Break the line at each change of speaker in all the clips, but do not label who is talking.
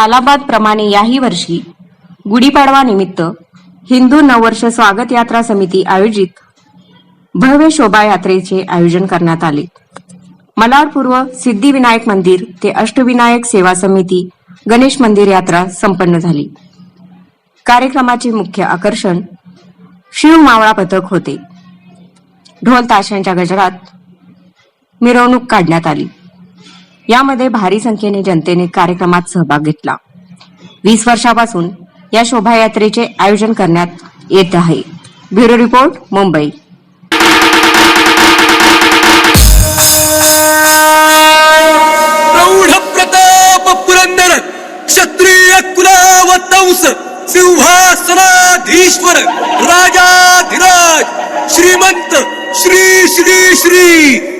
सालाबाद प्रमाणे याही वर्षी गुढीपाडवा निमित्त हिंदू नववर्ष स्वागत यात्रा समिती आयोजित भव्य शोभायात्रेचे आयोजन करण्यात आले. मलाड पूर्व सिद्धिविनायक मंदिर ते अष्टविनायक सेवा समिती गणेश मंदिर यात्रा संपन्न झाली. कार्यक्रमाचे मुख्य आकर्षण शिव मावळा पथक होते. ढोल ताशांच्या गजरात मिरवणूक काढण्यात आली. यामध्ये भारी संख्येने जनतेने कार्यक्रमात सहभाग घेतला. वीस वर्षापासून या शोभायात्रेचे आयोजन करण्यात येत आहे. Bureau report Mumbai.
प्रौढ प्रताप पुरंदर क्षत्रिय कुलावतंस सिंहासनाधीश्वर राजाधिराज श्रीमंत श्री श्री श्री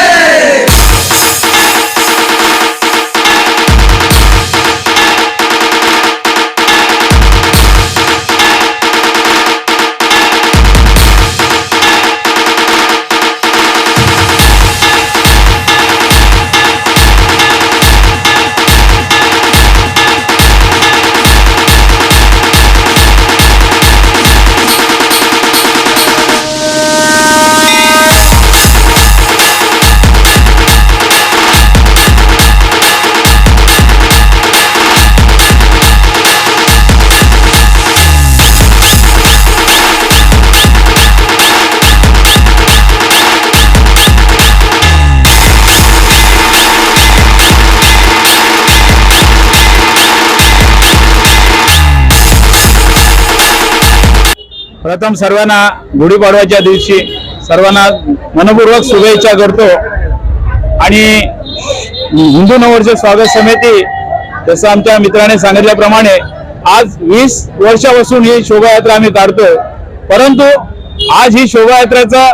प्रथम सर्वांना गुढीपाडव्याच्या दिवशी सर्वांना मनपूर्वक शुभेच्छा करतो. आणि हिंदू नववर्ष स्वागत समिती जसं आमच्या मित्राने सांगितल्याप्रमाणे आज वीस वर्षापासून ही शोभायात्रा आम्ही काढतोय परंतु आज ही शोभायात्रेचा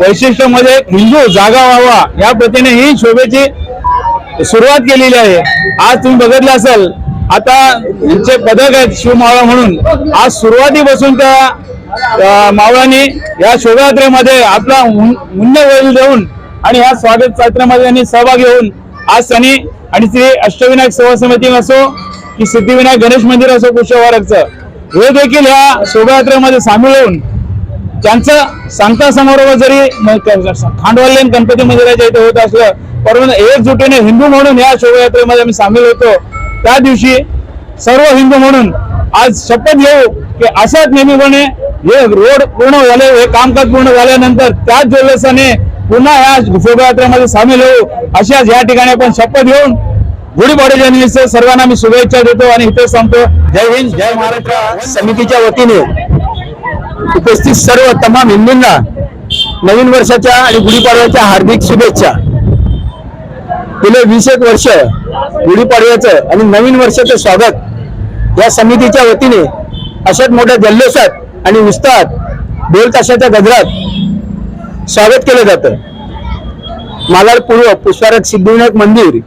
वैशिष्ट्यमध्ये हिंदू जागा व्हावा या प्रतीने ही शोभेची सुरुवात केलेली आहे. आज तुम्ही बघितलं असेल आता यांचे पदक आहेत शिवमावळा म्हणून आज सुरुवातीपासून त्या मावळांनी या शोभायात्रेमध्ये आपला मुन- मुन्ने वेळ देऊन आणि या स्वागत यात्रेमध्ये त्यांनी सहभाग घेऊन आज त्यांनी आणि श्री अष्टविनायक सेवा समिती असो की सिद्धिविनायक गणेश मंदिर असो कुशवारकचं हे देखील या शोभायात्रेमध्ये सामील होऊन त्यांचं सांगता समारोह जरी म- गणपती मंदिराच्या इथे होत असलं परंतु एकजुटीने हिंदू म्हणून या शोभायात्रेमध्ये आम्ही सामील होतो. त्या दिवशी सर्व हिंदू म्हणून आज शपथ घेऊ की असंच नेहमीपणे हे रोड पूर्ण झाले हे कामकाज पूर्ण झाल्यानंतर त्याच जल्लोषाने पुन्हा या शोभायात्रेमध्ये सामील होऊ अशाच या ठिकाणी आपण शपथ घेऊन गुढीपाड्याच्या निमित्त सर्वांना मी शुभेच्छा देतो आणि इथे सांगतो जय हिंद जय महाराष्ट्र समितीच्या वतीने उपस्थित सर्व तमाम हिंदूंना नवीन वर्षाच्या आणि गुढीपाडव्याच्या हार्दिक शुभेच्छा. गेले वीस एक वर्ष गुढीपाडव्याचं आणि नवीन वर्षाचं स्वागत या समितीच्या वतीने अशाच मोठ्या जल्लोषात आणि विस्तार ढोल ताशाच्या गजरात स्वागत केलं जातं. मालाड पूर्व पुष्पारक सिद्धिविनायक मंदिर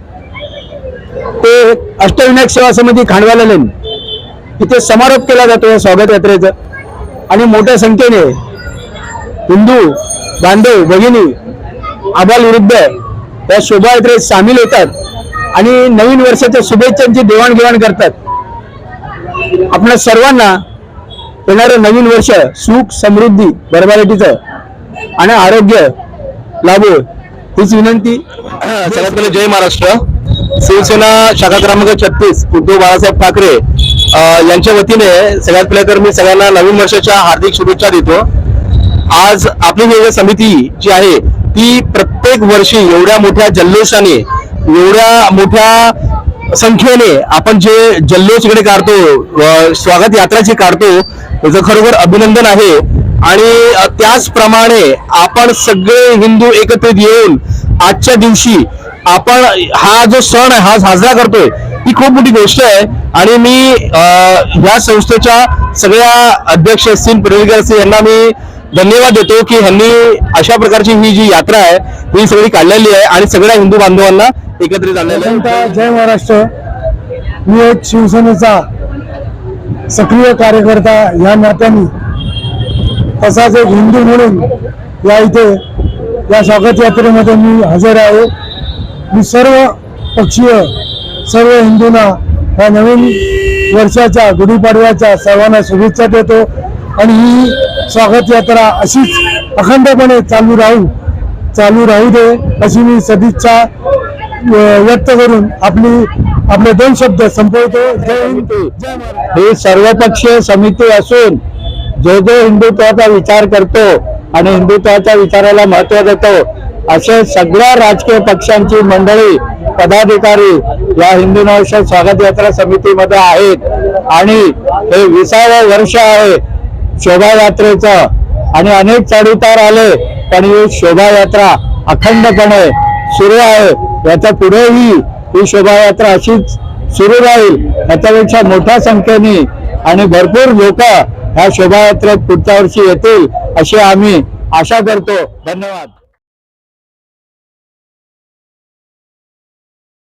ते अष्टविनायक सेवा समिती खांडवाला लेन इथे समारोप केला जातो या स्वागत यात्रेचा. आणि मोठ्या संख्येने हिंदू बांधव भगिनी आबाल विरुद्ध या शोभायात्रेत सामील होतात आणि नवीन वर्षाच्या शुभेच्छांची देवाणघेवाण करतात. आपल्या सर्वांना येणारं नवीन वर्ष सुख समृद्धी भरभराटीचं आणि आरोग्य लाभो हीच विनंती.
सगळ्यात पहिले जय महाराष्ट्र. शिवसेना शाखा क्रमांक छत्तीस उद्धव बाळासाहेब ठाकरे यांच्या वतीने सगळ्यात पहिले तर मी सगळ्यांना नवीन वर्षाच्या हार्दिक शुभेच्छा देतो. आज आपली जी समिती जी आहे ती प्रत्येक वर्षी एवढ्या मोठ्या जल्लोषाने एवढ्या मोठ्या संख्येने आपण जे जल्लोष इकडे काढतो स्वागत यात्रा जी काढतो त्याचं खरोखर अभिनंदन आहे. आणि त्याचप्रमाणे आपण सगळे हिंदू एकत्रित येऊन आजच्या दिवशी आपण हा जो सण आहे हा साजरा करतोय ही खूप मोठी गोष्ट आहे. आणि मी ह्या संस्थेच्या सगळ्या अध्यक्ष असतील प्रेरक असतील यांना मी धन्यवाद देतो की ह्यांनी अशा प्रकारची ही जी यात्रा आहे ही सगळी काढलेली आहे आणि सगळ्या हिंदू बांधवांना एकत्रित आणलेलं आहे.
जय महाराष्ट्र. मी एक शिवसेनेचा सक्रिय कार्यकर्ता या नात्याने तसाच एक हिंदू म्हणून या इथे या स्वागत यात्रेमध्ये मी हजर आहे.
मी सर्व पक्षीय सर्व हिंदूंना या नवीन वर्षाच्या गुढीपाडव्याच्या सर्वांना शुभेच्छा देतो. आणि ही स्वागत यात्रा अशीच अखंडपणे चालू राहू चालू राहू दे अशी मी सदिच्छा व्यक्त करून आपली आपले दोन शब्द संपवतो. जय हिंद
हे सर्वपक्षीय समिती असून जो जो हिंदुत्वाचा विचार करतो आणि हिंदुत्वाच्या विचाराला महत्त्व देतो असे सगळ्या राजकीय पक्षांची मंडळी पदाधिकारी या हिंदू नववर्ष स्वागत यात्रा समितीमध्ये आहेत. आणि हे विसावं वर्ष आहे शोभायात्रेचं. आणि अनेक चढउतार आले पण ही शोभायात्रा अखंडपणे सुरू आहे. याच्या पुढेही ही शोभायात्रा अशीच सुरू राहील याच्यापेक्षा मोठ्या संख्येने. आणि भरपूर लोक ह्या शोभायात्रेत पुढच्या वर्षी येतील अशी आम्ही आशा करतो. धन्यवाद.